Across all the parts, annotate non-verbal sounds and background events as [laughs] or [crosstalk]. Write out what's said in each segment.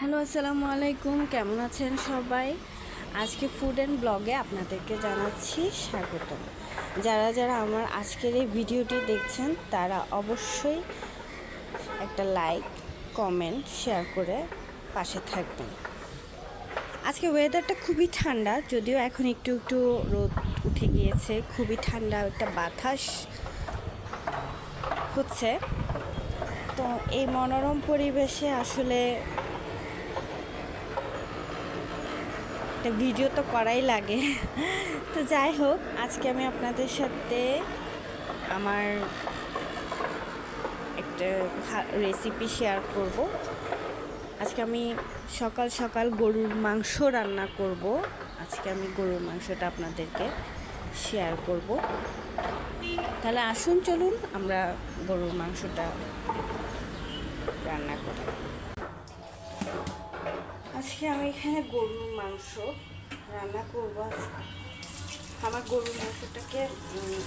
Hello, আসসালামু আলাইকুম। কেমন আছেন সবাই? আজকে ফুড অ্যান্ড ব্লগে আপনাদেরকে জানাচ্ছি স্বাগত। যারা যারা আমার আজকের এই ভিডিওটি দেখছেন, তারা অবশ্যই একটা লাইক কমেন্ট শেয়ার করে পাশে থাকবেন। আজকে ওয়েদারটা খুবই ঠান্ডা, যদিও এখন একটু একটু রোদ উঠে গিয়েছে। খুবই ঠান্ডা একটা বাতাস হচ্ছে। তো এই মনোরম পরিবেশে আসলে একটা ভিডিও তো করাই লাগে। তো যাই হোক, আজকে আমি আপনাদের সাথে আমার একটা রেসিপি শেয়ার করব। আজকে আমি সকাল সকাল গরুর মাংস রান্না করব। আজকে আমি গরুর মাংসটা আপনাদেরকে শেয়ার করব। তাহলে আসুন, চলুন, আমরা গরুর মাংসটা রান্না করি। আজকে আমি এখানে গরুর মাংস রান্না করব আমার গরুর মাংসটাকে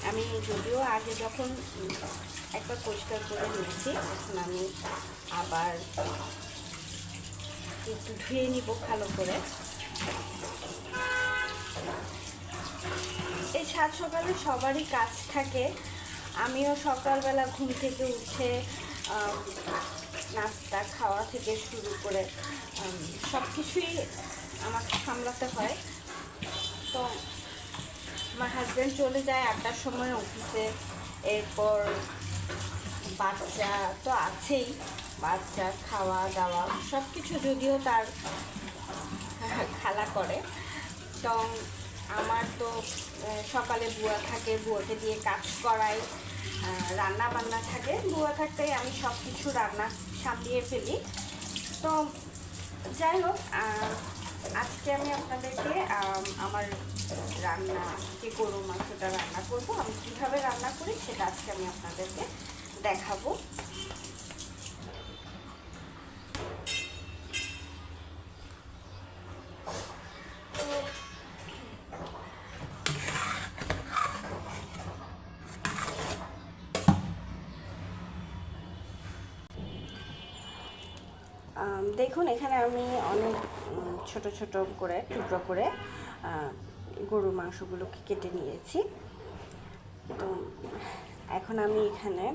আমি যদিও আগে যখন একবার পরিষ্কার করে নিয়েছি, এখন আমি আবার একটু ধুয়ে নিব ভালো করে। এই সাত সকালে সবারই কাজ থাকে। আমিও সকালবেলা ঘুম থেকে উঠে নাস্তা, খাওয়া থেকে শুরু করে সব কিছুই আমাকে সামলাতে হয়। তো আমার হাজব্যান্ড চলে যায় আটটার সময় অফিসে এরপর বাচ্চা তো আছেই, বাচ্চা, খাওয়া দাওয়া সব কিছু যদিও তার খালা করে। তো আমার তো সকালে বুয়া থাকে, বুয়াকে দিয়ে কাজ করাই রান্না বান্না থাকে। বুয়া থাকতে আমি সব কিছু রান্না সামলিয়ে ফেলি। তো যাই হোক আজকে আমি আপনাদেরকে আমার রান্না, যে গরু মাংসটা রান্না করব, আমি কীভাবে রান্না করি সেটা আজকে আমি আপনাদেরকে দেখাবো। দেখুন, এখানে আমি অনেক ছোট ছোট করে, টুকরো করে গরুর মাংসগুলোকে কেটে নিয়েছি। তো এখন আমি এখানে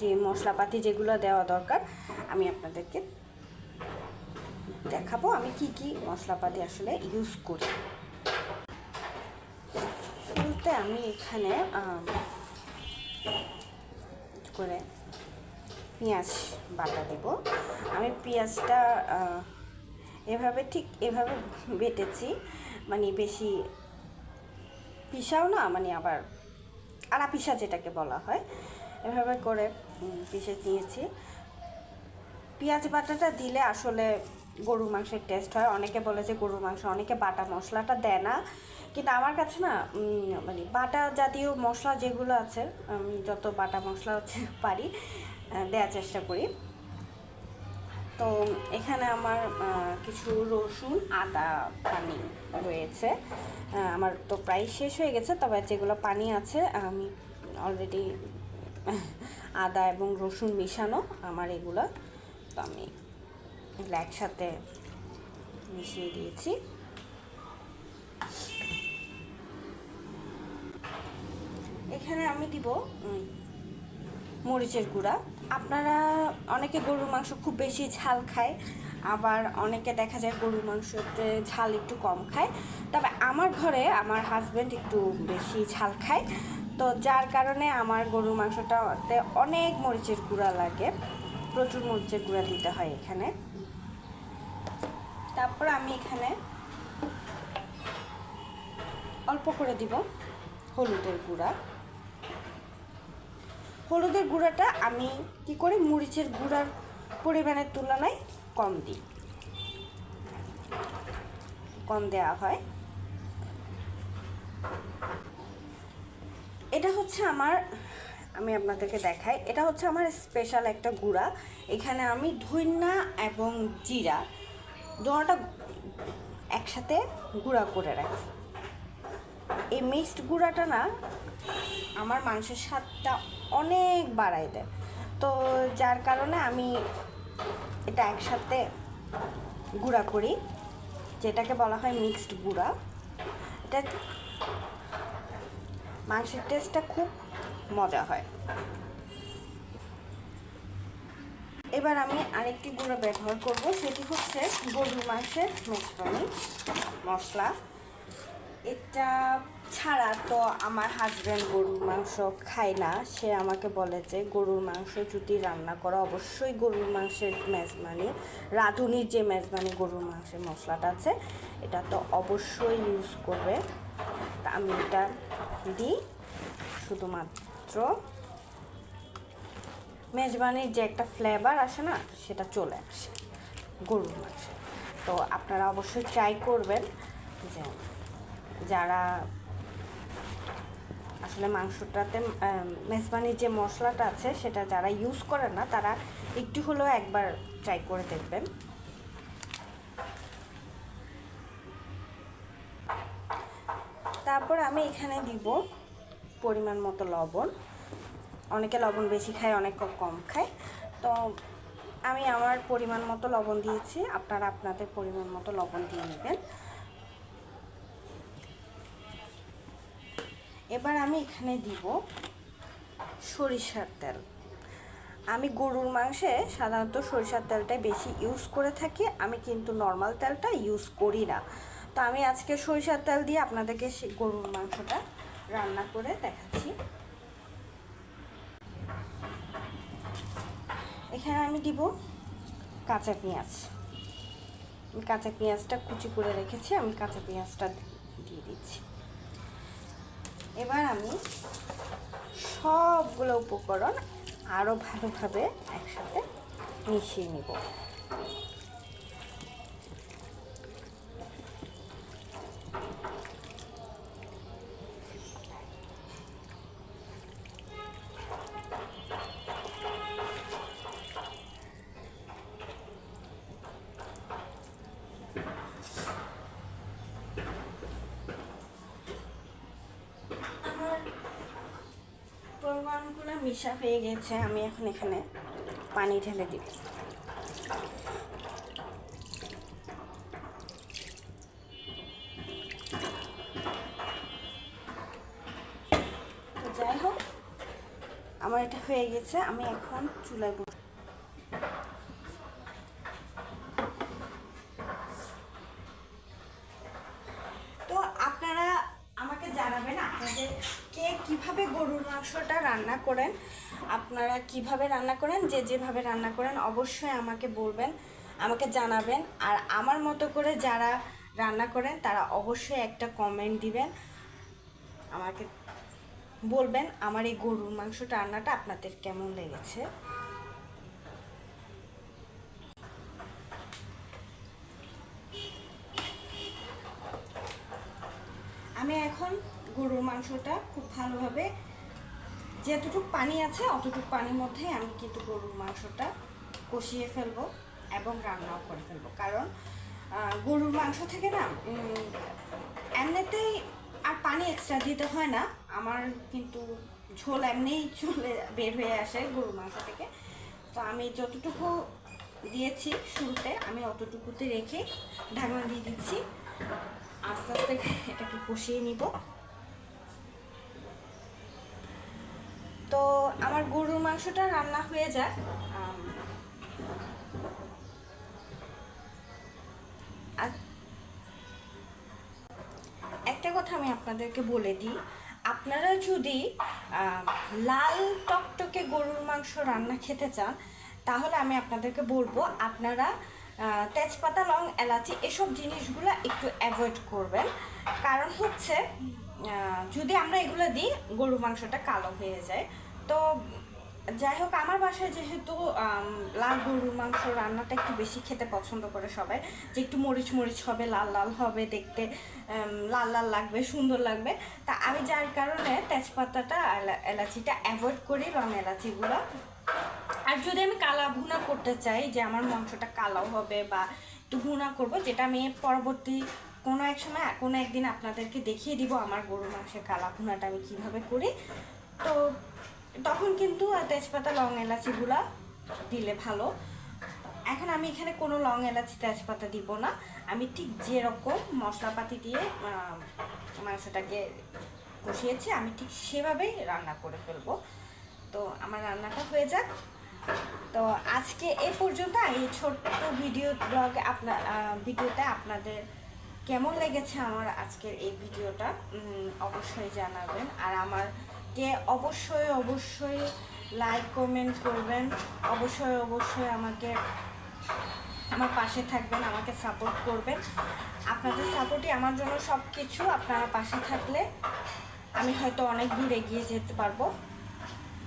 যে মশলাপাতি যেগুলো দেওয়া দরকার, আমি আপনাদেরকে দেখাবো আমি কি কি মশলাপাতি আসলে ইউজ করি। শুরুতে আমি এখানে করে পেঁয়াজ বাটা দেব। আমি পেঁয়াজটা এভাবে ঠিক এভাবে বেটেছি মানে বেশি পিসাও না মানে আবার আড়া পিসা যেটাকে বলা হয়, এভাবে করে পিষে নিয়েছি। পেঁয়াজ বাটাটা দিলে আসলে গরুর মাংসের টেস্ট হয়। অনেকে বলে যে গরুর মাংস, অনেকে বাটা মশলাটা দেয় না। কিন্তু আমার কাছে না মানে বাটা জাতীয় মশলা যেগুলো আছে আমি যত বাটা মশলা হচ্ছে [laughs] পারি দেওয়ার চেষ্টা করি। তো এখানে আমার কিছু রসুন, আদা, পানি রয়েছে। আমার তো প্রায় শেষ হয়ে গেছে, তবে যেগুলো পানি আছে, আমি অলরেডি [laughs] আদা এবং রসুন মিশানো, আমার এগুলো। তো আমি এগুলো একসাথে মিশিয়ে দিয়েছি। এখানে আমি দিব মরিচের গুঁড়া। আপনারা, অনেকে গরুর মাংস খুব বেশি ঝাল খায়, আবার অনেকে দেখা যায় গরুর মাংসতে ঝাল একটু কম খায়। তবে আমার ঘরে আমার হাজব্যান্ড একটু বেশি ঝাল খায়। তো যার কারণে আমার গরুর মাংসটাতে অনেক মরিচের গুঁড়া লাগে। প্রচুর মরিচের গুঁড়া দিতে হয় এখানে। তারপর আমি এখানে অল্প করে দিব হলুদের গুঁড়া। হলুদের গুঁড়াটা আমি কি করি, মরিচের গুঁড়ার পরিমাণের তুলনায় কম দিই। কম দেওয়া হয়। এটা হচ্ছে আমার, আমি আপনাদেরকে দেখাই, এটা হচ্ছে আমার স্পেশাল একটা গুঁড়া। এখানে আমি ধইনা এবং জিরা দুটা একসাথে গুঁড়া করে রাখি এই মিক্সড গুঁড়াটা না আমার মাংসের স্বাদটা অনেক বাড়ায় দেয়। তো যার কারণে আমি এটা একসাথে গুঁড়া করি, যেটাকে বলা হয় মিক্সড গুঁড়া। এটা মাংসের টেস্টটা খুব মজা হয়। এবার আমি আরেকটি গুঁড়ো ব্যবহার করব, সেটি হচ্ছে গরুর মাংসের মেজবানি মশলা। এটা ছাড়া তো আমার হাজব্যান্ড গরুর মাংস খায় না। সে আমাকে বলে যে, গরুর মাংস যদি রান্না করা, অবশ্যই গরুর মাংসের মেজবানি, রাঁধুনির যে মেজবানি গরুর মাংসের মশলাটা আছে, এটা তো অবশ্যই ইউজ করবে। তা আমি এটা দিই শুধুমাত্র। মেজবানির যে একটা ফ্লেভার আসে না, সেটা চলে আসে। গরুর মাংস। তো আপনারা অবশ্যই ট্রাই করবেন যে যারা আসলে মাংসটাতে মেজবানির যে মশলাটা আছে, সেটা যারা ইউজ করেন না, তারা একটু হলেও একবার ট্রাই করে দেখবেন। তারপর আমি এখানে দিব পরিমাণ মতো লবণ। অনেকে লবণ বেশি খায়, অনেকে কম খায়। তো আমি আমার পরিমাণ মতো লবণ দিয়েছি, আপনারা আপনাদের পরিমাণ মতো লবণ দিয়ে নেবেন। এবার আমি এখানে দিব সরিষার তেল। আমি গরুর মাংসে সাধারণত সরিষার তেলটাই বেশি ইউজ করে থাকি, আমি কিন্তু নর্মাল তেলটা ইউজ করি না। তো আমি আজকে সরিষার তেল দিয়ে আপনাদেরকে গরুর মাংসটা রান্না করে দেখাচ্ছি। এখানে আমি দিব। কাঁচা পেঁয়াজ। কাঁচা পেঁয়াজটা কুচি করে রেখেছি, আমি কাঁচা পেঁয়াজটা দিয়ে দিচ্ছি। এবার আমি সবগুলো উপকরণ আরও ভালোভাবে একসাথে মিশিয়ে নিব আমার মিশা হয়ে গেছে, আমি এখন এখানে পানি ঢেলে দিব যাই হোক, আমার এটা হয়ে গেছে, আমি এখন চুলায় বসে তো আপনারা আমাকে জানাবেন আপনাদের কে কীভাবে গরুর মাংসটা রান্না করেন, আপনারা কীভাবে রান্না করেন, যে যেভাবে রান্না করেন অবশ্যই আমাকে বলবেন, আমাকে জানাবেন। আর আমার মতো করে যারা রান্না করেন, তারা অবশ্যই একটা কমেন্ট দিবেন, আমাকে বলবেন আমার এই গরুর মাংসটা রান্নাটা আপনাদের কেমন লেগেছে। আমি এখন গরুর মাংসটা খুব ভালোভাবে যতটুকু পানি আছে, অতটুকু পানির মধ্যে আমি কিন্তু গরুর মাংসটা কষিয়ে ফেলব এবং রান্নাও করে ফেলব। কারণ গরুর মাংস থেকে না এমনিতেই আর পানি এক্সট্রা দিতে হয় না। আমার কিন্তু ঝোল এমনিই চলে, বের হয়ে আসে গরুর মাংস থেকে। তো আমি যতটুকু দিয়েছি শুরুতে, আমি অতটুকুতে রেখে ঢাকনা দিয়ে দিচ্ছি। আস্তে আস্তে এটাকে কষিয়ে নিব তো আমার গরুর মাংসটা রান্না হয়ে যায় একটা কথা আমি আপনাদেরকে বলে দিই, আপনারা যদি লাল টকটকে গরুর মাংস রান্না খেতে চান, তাহলে আমি আপনাদেরকে বলব আপনারা তেজপাতা, লং, এলাচি এসব জিনিসগুলো একটু অ্যাভয়েড করবেন। কারণ হচ্ছে যদি আমরা এগুলো দিই, গরুর মাংসটা কালো হয়ে যায়। তো যাই হোক, আমার বাসায় যেহেতু লাল গরুর মাংস রান্নাটা একটু বেশি খেতে পছন্দ করে সবাই, যে একটু মরিচ মরিচ হবে, লাল লাল হবে দেখতে লাল লাল লাগবে, সুন্দর লাগবে। তা আমি যার কারণে তেজপাতাটা এলাচিটা অ্যাভয়েড করি রং এলাচিগুলো। আর যদি আমি কালা ভুনা করতে চাই, যে আমার মাংসটা কালাও হবে বা একটু ভুনা করব, যেটা আমি পরবর্তী কোনো এক সময়, কোনো একদিন আপনাদেরকে দেখিয়ে দিব আমার গরুর মাংসের কালা ভুনাটা আমি কীভাবে করি। তো তখন কিন্তু তেজপাতা, লং এলাচিগুলা দিলে ভালো। এখন আমি এখানে কোনো লং এলাচি, তেজপাতা দিব না। আমি ঠিক যেরকম মশলাপাতি দিয়ে মাংসটাকে কষিয়েছি, আমি ঠিক সেভাবেই রান্না করে ফেলব। তো আমার রান্নাটা হয়ে যাক। তো আজকে এ পর্যন্ত এই ছোট্ট ভিডিও ব্লগ আপনার ভিডিওতে আপনাদের কেমন লেগেছে আমার আজকের এই ভিডিওটা অবশ্যই জানাবেন। আর আমারকে অবশ্যই অবশ্যই লাইক কমেন্ট করবেন। অবশ্যই অবশ্যই আমাকে, আমার পাশে থাকবেন, আমাকে সাপোর্ট করবেন। আপনাদের সাপোর্টই আমার জন্য সব কিছু আপনারা পাশে থাকলে আমি হয়তো অনেক দূর এগিয়ে যেতে পারব।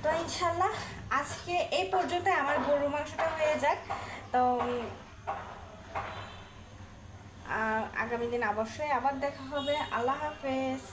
তো ইনশাল্লাহ আজকে এই পর্যন্ত আমার গরু মাংসটা হয়ে যাক। তো আগামী দিন অবশ্যই আবার দেখা হবে। আল্লাহ হাফেজ।